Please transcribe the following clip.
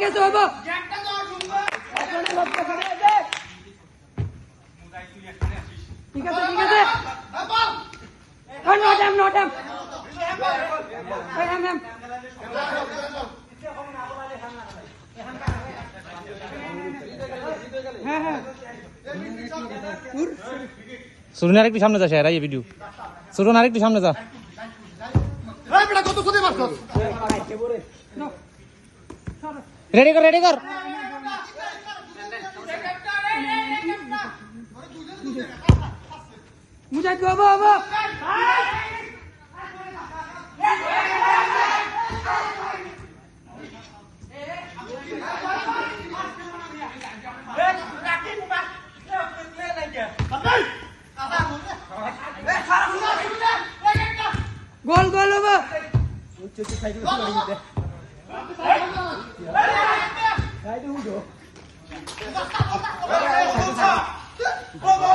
ঠিক আছে হব ঠিক আছে ঠিক আছে। Oh, no time, no time. Hey, em, em. হ্যাঁ হ্যাঁ। সুরুন আর একটু সামনে যা। रेडी कर रेडी कर मुझे गोबो वो गोल गोल वो 六五九。来来，我唱，报。